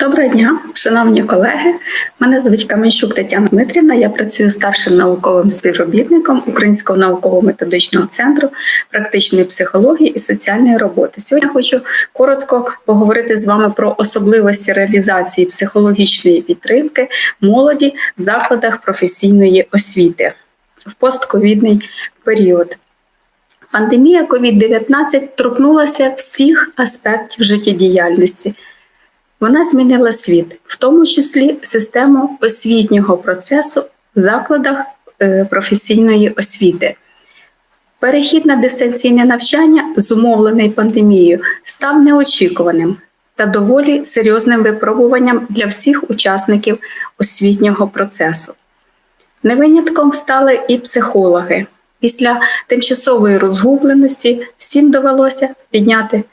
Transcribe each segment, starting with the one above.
Доброго дня, шановні колеги. Мене звуть Каменщук Тетяна Дмитрівна. Я працюю старшим науковим співробітником Українського науково-методичного центру практичної психології і соціальної роботи. Сьогодні хочу коротко поговорити з вами про особливості реалізації психологічної підтримки молоді в закладах професійної освіти в постковідний період. Пандемія COVID-19 торкнулася всіх аспектів життєдіяльності. Вона змінила світ, в тому числі систему освітнього процесу в закладах е, професійної освіти. Перехід на дистанційне навчання, зумовлений пандемією, став неочікуваним та доволі серйозним випробуванням для всіх учасників освітнього процесу. Не винятком стали і психологи. Після тимчасової розгубленості всім довелося підняти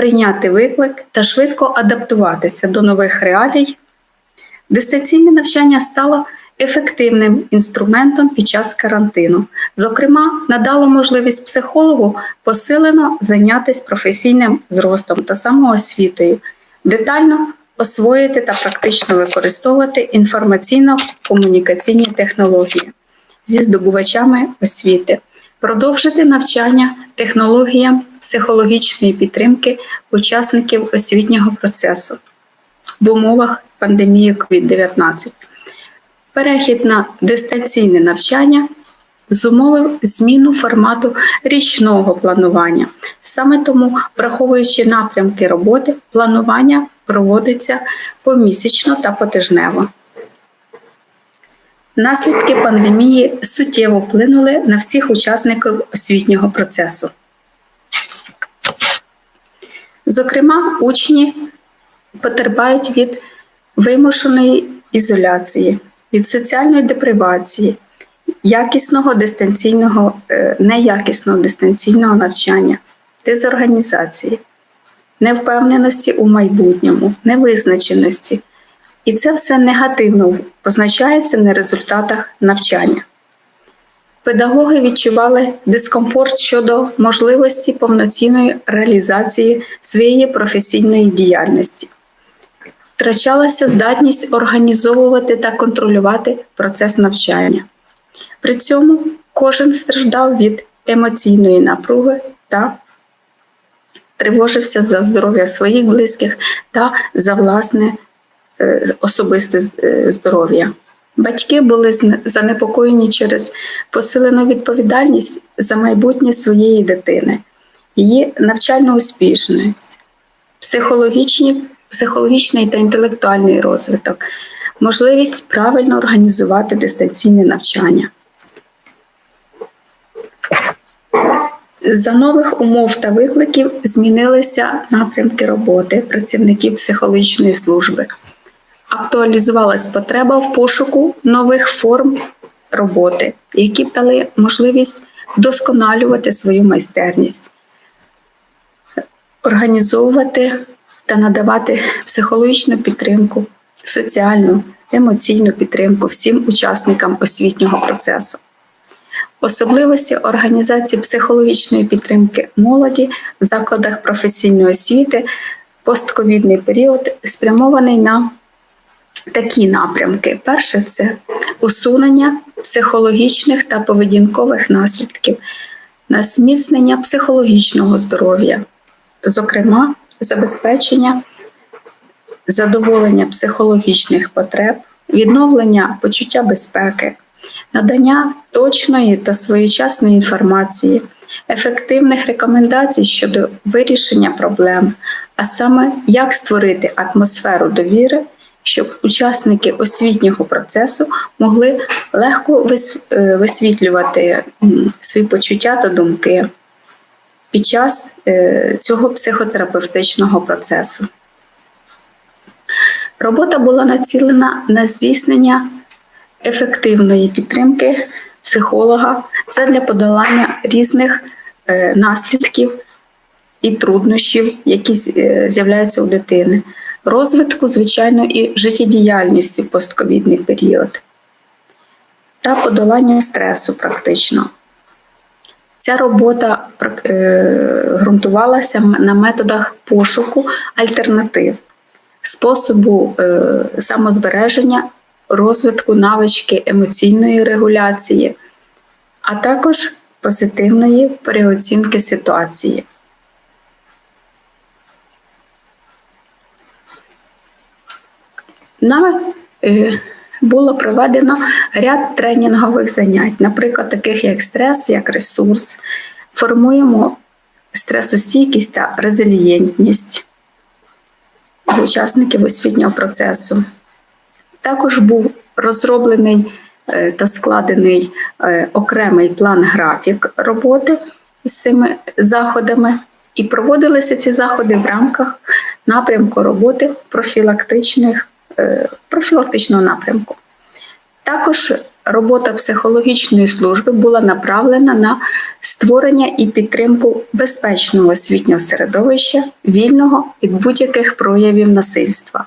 прийняти виклик та швидко адаптуватися до нових реалій. Дистанційне навчання стало ефективним інструментом під час карантину. Зокрема, надало можливість психологу посилено зайнятися професійним зростом та самоосвітою, детально освоїти та практично використовувати інформаційно-комунікаційні технології зі здобувачами освіти продовжити навчання технологіям психологічної підтримки учасників освітнього процесу в умовах пандемії COVID-19. Перехід на дистанційне навчання зумовив зміну формату річного планування. Саме тому, враховуючи напрямки роботи, планування проводиться помісячно та потижнево. Наслідки пандемії суттєво вплинули на всіх учасників освітнього процесу. Зокрема, учні потерпають від вимушеної ізоляції, від соціальної депривації, якісного дистанційного, е, неякісного дистанційного навчання, дезорганізації, невпевненості у майбутньому, невизначеності. І це все негативно позначається на результатах навчання. Педагоги відчували дискомфорт щодо можливості повноцінної реалізації своєї професійної діяльності. Втрачалася здатність організовувати та контролювати процес навчання. При цьому кожен страждав від емоційної напруги та тривожився за здоров'я своїх близьких та за власне Е, особисте е, здоров'я. Батьки були занепокоєні через посилену відповідальність за майбутнє своєї дитини, її навчальну успішність, психологічний, психологічний та інтелектуальний розвиток, можливість правильно організувати дистанційне навчання. За нових умов та викликів змінилися напрямки роботи працівників психологічної служби актуалізувалась потреба в пошуку нових форм роботи, які б дали можливість вдосконалювати свою майстерність, організовувати та надавати психологічну підтримку, соціальну, емоційну підтримку всім учасникам освітнього процесу. Особливості організації психологічної підтримки молоді в закладах професійної освіти постковідний період спрямований на такі напрямки: перше це усунення психологічних та поведінкових наслідків, на зміцнення психологічного здоров'я, зокрема, забезпечення задоволення психологічних потреб, відновлення почуття безпеки, надання точної та своєчасної інформації. Ефективних рекомендацій щодо вирішення проблем, а саме як створити атмосферу довіри щоб учасники освітнього процесу могли легко е, висвітлювати свої почуття та думки під час е, цього психотерапевтичного процесу. Робота була націлена на здійснення ефективної підтримки психолога це для подолання різних е, наслідків і труднощів, які з'являються у дитини розвитку, звичайно, і життєдіяльності в постковідний період та подолання стресу практично. Ця робота е, ґрунтувалася на методах пошуку альтернатив, способу е, самозбереження, розвитку навички емоційної регуляції, а також позитивної переоцінки ситуації. Нами е, було проведено ряд тренінгових занять, наприклад, таких як стрес, як ресурс. Формуємо стресостійкість та резилієнтність учасників освітнього процесу. Також був розроблений е, та складений е, окремий план-графік роботи з цими заходами, і проводилися ці заходи в рамках напрямку роботи профілактичних, профілактичного напрямку. Також робота психологічної служби була направлена на створення і підтримку безпечного освітнього середовища, вільного від будь-яких проявів насильства,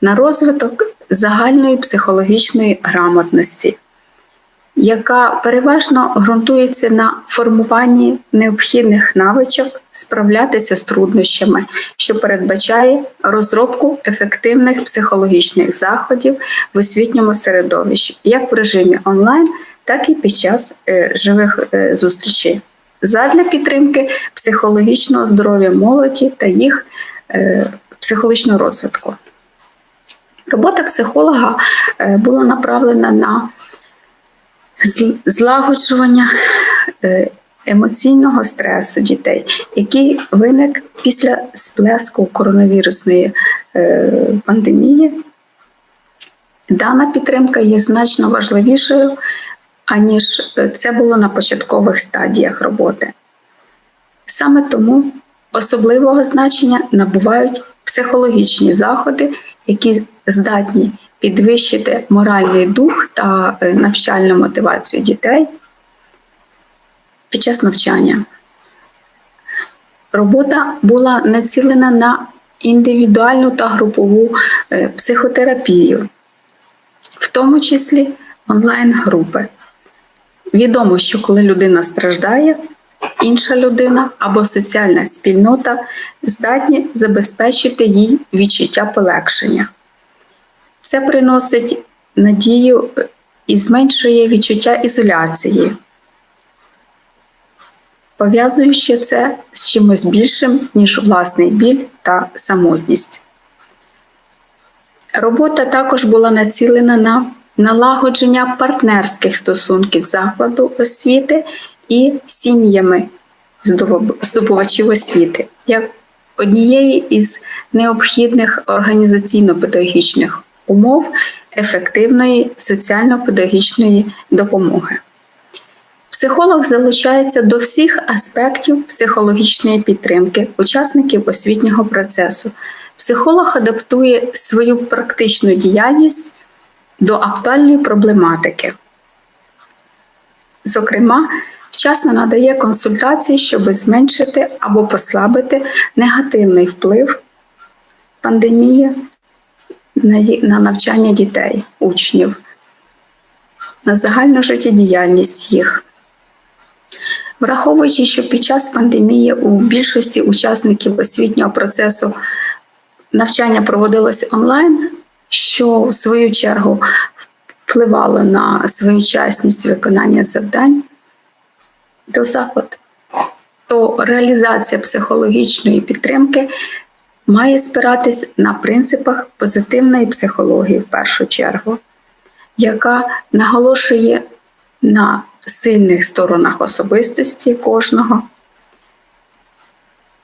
на розвиток загальної психологічної грамотності, яка переважно ґрунтується на формуванні необхідних навичок справлятися з труднощами, що передбачає розробку ефективних психологічних заходів в освітньому середовищі, як в режимі онлайн, так і під час е, живих е, зустрічей, задля підтримки психологічного здоров'я молоді та їх е, психологічного розвитку. Робота психолога була направлена на злагоджування емоційного стресу дітей, який виник після сплеску коронавірусної пандемії. Дана підтримка є значно важливішою аніж е, це було на початкових стадіях роботи. Саме тому особливого значення набувають психологічні заходи, які здатні підвищити моральний дух та е, навчальну мотивацію дітей під час навчання. Робота була націлена на індивідуальну та групову е, психотерапію, в тому числі онлайн-групи. Відомо, що коли людина страждає, інша людина або соціальна спільнота здатні забезпечити їй відчуття полегшення. Це приносить надію і зменшує відчуття ізоляції, пов'язуючи це з чимось більшим, ніж власний біль та самотність. Робота також була націлена на налагодження партнерських стосунків закладу освіти і сім'ями здобувачів освіти, як однієї із необхідних організаційно-педагогічних умов ефективної соціально-педагогічної допомоги. Психолог залучається до всіх аспектів психологічної підтримки учасників освітнього процесу. Психолог адаптує свою практичну діяльність до актуальної проблематики. Зокрема, вчасно надає консультації, щоб зменшити або послабити негативний вплив пандемії на навчання дітей, учнів, на загальну життєдіяльність їх. Враховуючи, що під час пандемії у більшості учасників освітнього процесу навчання проводилось онлайн, що в свою чергу впливало на своєчасність виконання завдань до закладу, то реалізація психологічної підтримки має спиратись на принципах позитивної психології в першу чергу, яка наголошує на сильних сторонах особистості кожного.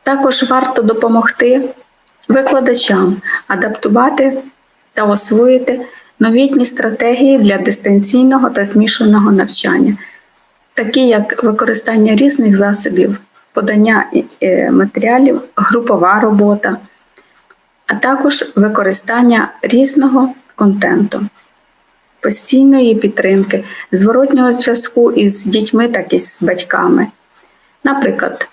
Також варто допомогти викладачам адаптувати та освоїти новітні стратегії для дистанційного та змішаного навчання, такі як використання різних засобів, подання е, матеріалів, групова робота, а також використання різного контенту, постійної підтримки, зворотнього зв'язку із дітьми, так і з батьками. Наприклад,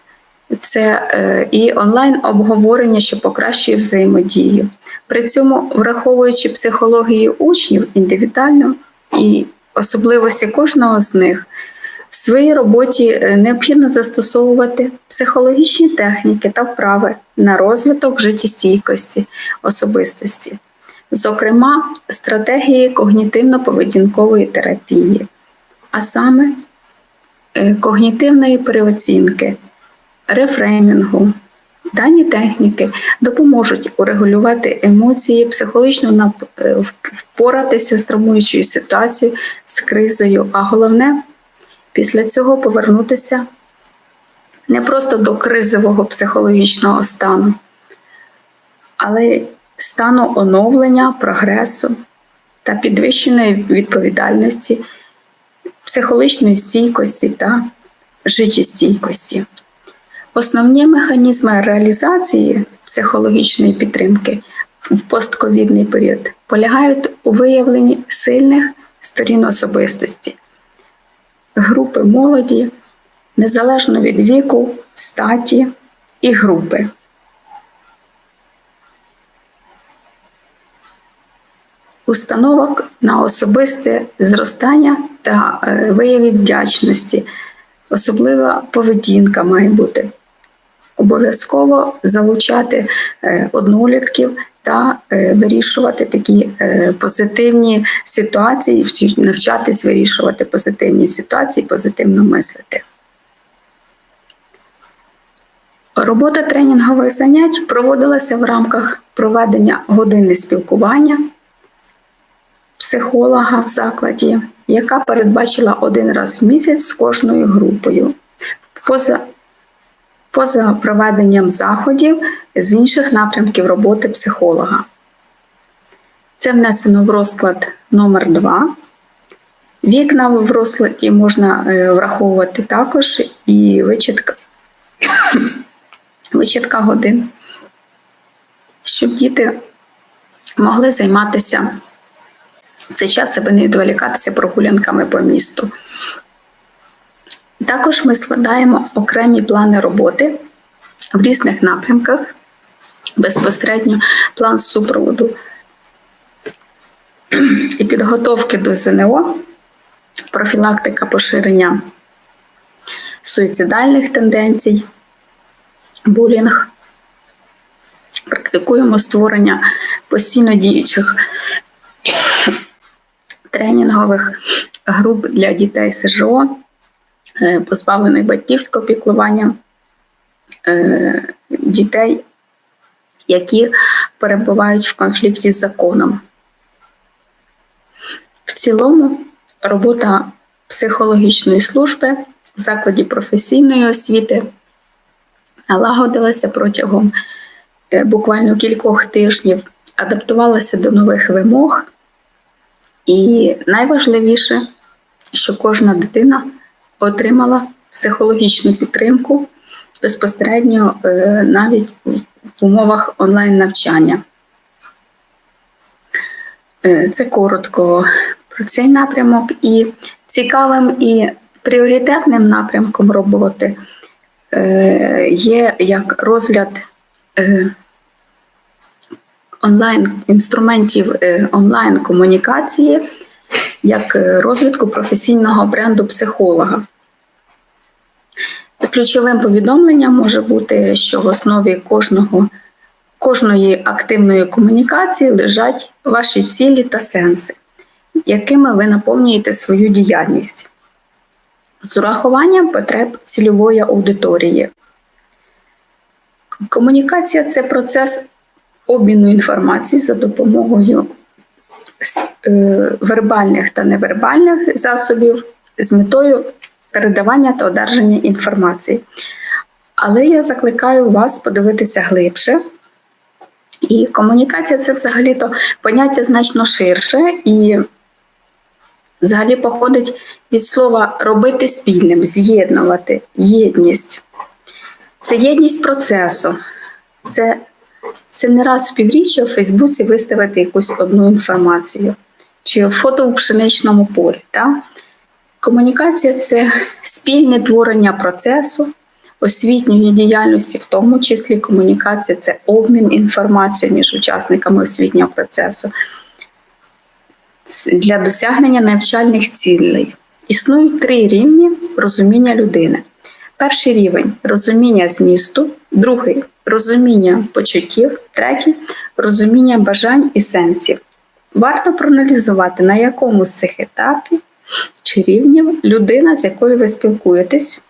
це е, і онлайн-обговорення, що покращує взаємодію. При цьому, враховуючи психологію учнів індивідуально і особливості кожного з них, своїй роботі е, необхідно застосовувати психологічні техніки та вправи на розвиток життєстійкості особистості, зокрема, стратегії когнітивно-поведінкової терапії, а саме е, когнітивної переоцінки, рефреймінгу. Дані техніки допоможуть урегулювати емоції, психологічно е, впоратися з травмуючою ситуацією, з кризою, а головне після цього повернутися не просто до кризового психологічного стану, але стану оновлення, прогресу та підвищеної відповідальності, психологічної стійкості та життєстійкості. Основні механізми реалізації психологічної підтримки в постковідний період полягають у виявленні сильних сторін особистості, групи молоді, незалежно від віку, статі і групи. Установок на особисте зростання та е, вияві вдячності, особлива поведінка має бути. Обов'язково залучати е, однолітків та е, вирішувати такі е, позитивні ситуації, навчатись вирішувати позитивні ситуації, позитивно мислити. Робота тренінгових занять проводилася в рамках проведення години спілкування психолога в закладі, яка передбачила один раз в місяць з кожною групою. Поза поза проведенням заходів з інших напрямків роботи психолога. Це внесено в розклад номер 2 Вікна в розкладі можна е, враховувати також і вичітка, вичітка годин, щоб діти могли займатися в цей час, аби не відволікатися прогулянками по місту. Також ми складаємо окремі плани роботи в різних напрямках, безпосередньо план супроводу і підготовки до ЗНО, профілактика поширення суїцидальних тенденцій, булінг. Практикуємо створення постійно діючих тренінгових груп для дітей СЖО, позбавлених батьківського піклування, е, дітей, які перебувають в конфлікті з законом. В цілому робота психологічної служби в закладі професійної освіти налагодилася протягом е, буквально кількох тижнів, адаптувалася до нових вимог. І найважливіше, що кожна дитина отримала психологічну підтримку безпосередньо е, навіть в умовах онлайн-навчання. Е, Це коротко про цей напрямок і цікавим і пріоритетним напрямком роботи е, є як розгляд онлайн інструментів онлайн комунікації як е, розвитку професійного бренду психолога. Ключовим повідомленням може бути, що в основі кожного, кожної активної комунікації лежать ваші цілі та сенси, якими ви наповнюєте свою діяльність з урахуванням потреб цільової аудиторії. Комунікація це процес обміну інформації за допомогою вербальних та невербальних засобів з метою передавання та одержання інформації. Але я закликаю вас подивитися глибше. І комунікація це взагалі-то поняття значно ширше і взагалі походить від слова робити спільним, з'єднувати, єдність. Це єдність процесу. Це, це не раз в півріччя в Фейсбуці виставити якусь одну інформацію чи фото у пшеничному полі. Так? Комунікація це спільне творення процесу, освітньої діяльності, в тому числі комунікація це обмін інформацією між учасниками освітнього процесу для досягнення навчальних цілей. Існують три рівні розуміння людини. Перший рівень розуміння змісту, другий розуміння почуттів, третій розуміння бажань і сенсів. Варто проаналізувати, на якому з цих етапів чи рівнів людина, з якою ви спілкуєтесь,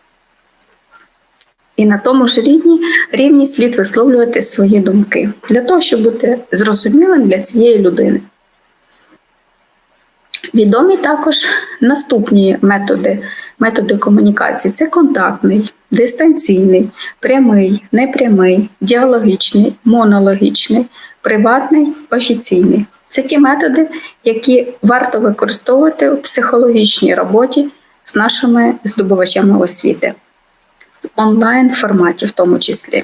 і на тому ж рівні, рівні слід висловлювати свої думки для того, щоб бути зрозумілим для цієї людини. Відомі також наступні методи, методи комунікації: це контактний, дистанційний, прямий, непрямий, діалогічний, монологічний, приватний, офіційний. Це ті методи, які варто використовувати у психологічній роботі з нашими здобувачами освіти в онлайн форматі, в тому числі.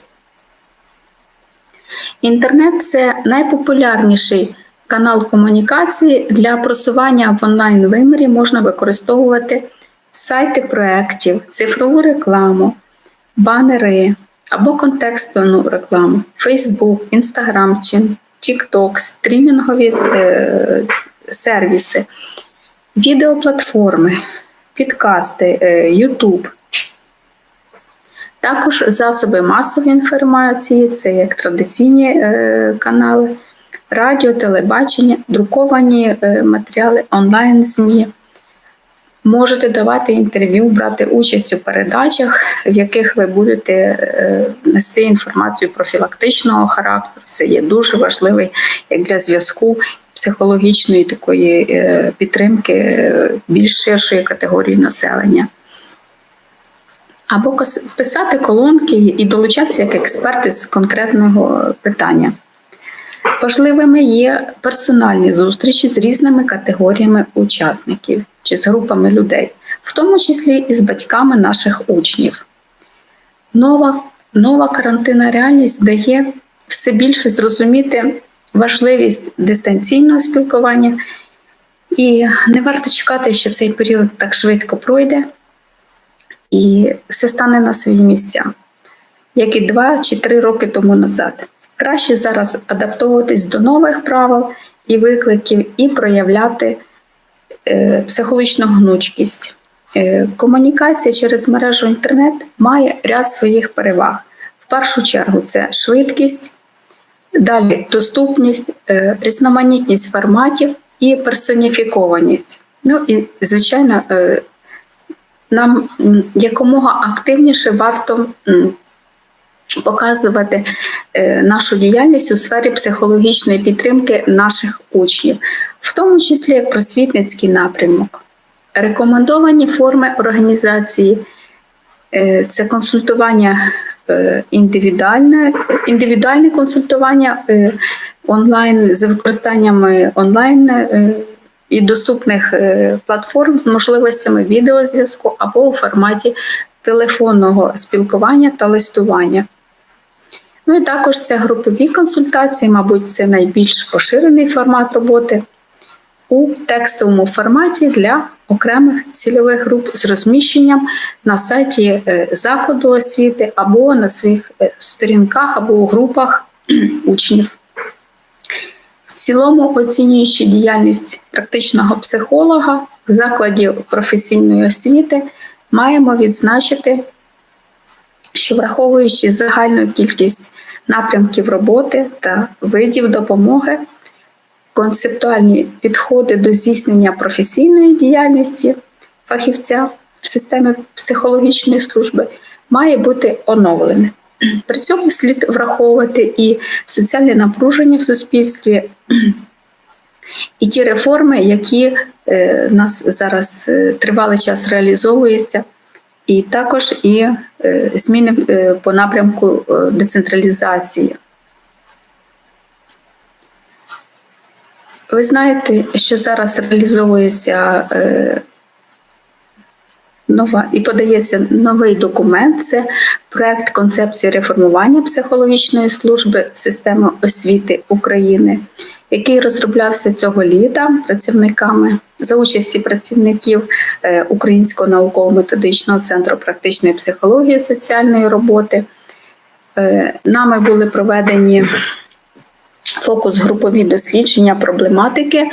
Інтернет це найпопулярніший канал комунікації для просування в онлайн вимірі можна використовувати сайти проєктів, цифрову рекламу, банери або контекстну рекламу, Facebook, Instagram TikTok, стрімінгові е, сервіси, відеоплатформи, підкасти, е, YouTube. Також засоби масової інформації, це як традиційні е, канали, радіо, телебачення, друковані е, матеріали, онлайн ЗМІ. Можете давати інтерв'ю, брати участь у передачах, в яких ви будете е, нести інформацію профілактичного характеру. Це є дуже важливий як для зв'язку психологічної такої е, підтримки е, більш ширшої категорії населення. Або писати колонки і долучатися як експерти з конкретного питання. Важливими є персональні зустрічі з різними категоріями учасників чи з групами людей, в тому числі і з батьками наших учнів. Нова, нова карантинна реальність дає все більше зрозуміти важливість дистанційного спілкування, і не варто чекати, що цей період так швидко пройде і все стане на свої місця, як і два чи три роки тому назад. Краще зараз адаптовуватись до нових правил і викликів, і проявляти е, психологічну гнучкість. Е, комунікація через мережу інтернет має ряд своїх переваг. В першу чергу це швидкість, далі доступність, е, різноманітність форматів і персоніфікованість. Ну і, звичайно, нам якомога активніше варто показувати нашу діяльність у сфері психологічної підтримки наших учнів, в тому числі як просвітницький напрямок. Рекомендовані форми організації е, це консультування е, індивідуальне, індивідуальне консультування е, онлайн з використанням е, онлайн е, і доступних е, платформ з можливостями відеозв'язку або у форматі телефонного спілкування та листування. Ну і також це групові консультації, мабуть, це найбільш поширений формат роботи у текстовому форматі для окремих цільових груп з розміщенням на сайті е, закладу освіти або на своїх е, сторінках або у групах учнів. В цілому, оцінюючи діяльність практичного психолога в закладі професійної освіти, маємо відзначити, що враховуючи загальну кількість напрямків роботи та видів допомоги, концептуальні підходи до здійснення професійної діяльності фахівця в системі психологічної служби має бути оновлене. При цьому слід враховувати і соціальне напруження в суспільстві, і ті реформи, які е, нас зараз е, тривалий час реалізовуються, і також і е, зміни е, по напрямку е, децентралізації. Ви знаєте, що зараз реалізовується нова і подається новий документ. Це проект концепції реформування психологічної служби системи освіти України, який розроблявся цього літа працівниками за участі працівників е, Українського науково-методичного центру практичної психології і соціальної роботи. Е, Нами були проведені Фокус групові дослідження проблематики,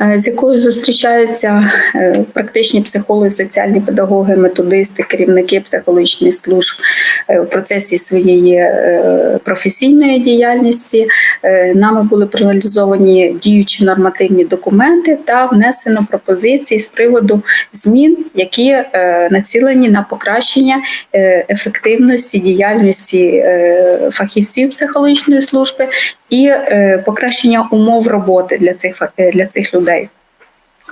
е, з якою зустрічаються е, практичні психологи, соціальні педагоги, методисти, керівники психологічних служб е, в процесі своєї професійної діяльності. Нами були проаналізовані діючі нормативні документи та внесено пропозиції з приводу змін, які націлені на покращення ефективності діяльності фахівців психологічної служби і покращення умов роботи для цих е, для цих людей.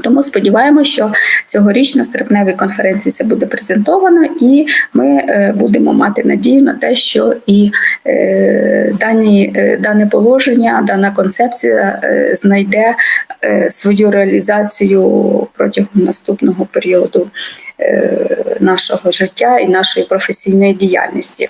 Тому сподіваємося, що цьогоріч на серпневій конференції це буде презентовано, і ми е, будемо мати надію на те, що і е, дані, е, дане положення, дана концепція е, знайде е, свою реалізацію протягом наступного періоду е, нашого життя і нашої професійної діяльності.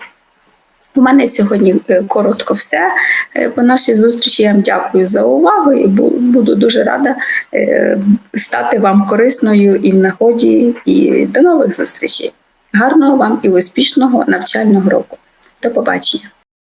У мене сьогодні е, коротко все е, по нашій зустрічі. Я вам дякую за увагу і буду дуже рада е, стати вам корисною і в нагоді. І до нових зустрічей. Гарного вам і успішного навчального року. До побачення.